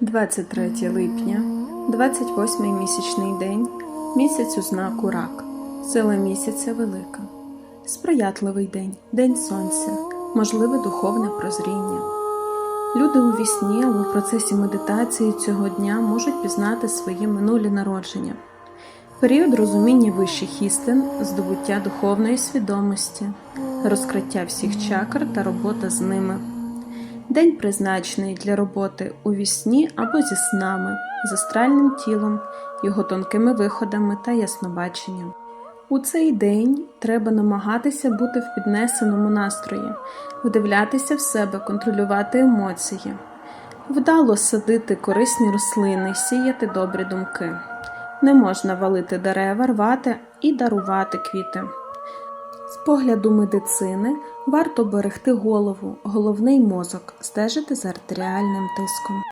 23 липня, 28 місячний день, місяць у знаку рак, сила місяця велика. Сприятливий день, день сонця, можливе духовне прозріння. Люди у вісні або в процесі медитації цього дня можуть пізнати свої минулі народження. Період розуміння вищих істин, здобуття духовної свідомості, розкриття всіх чакр та робота з ними. День призначений для роботи у вісні або зі снами, з астральним тілом, його тонкими виходами та яснобаченням. У цей день треба намагатися бути в піднесеному настрої, вдивлятися в себе, контролювати емоції, вдало садити корисні рослини, сіяти добрі думки. Не можна валити дерева, рвати і дарувати квіти. Погляду медицини варто берегти голову, головний мозок, стежити за артеріальним тиском.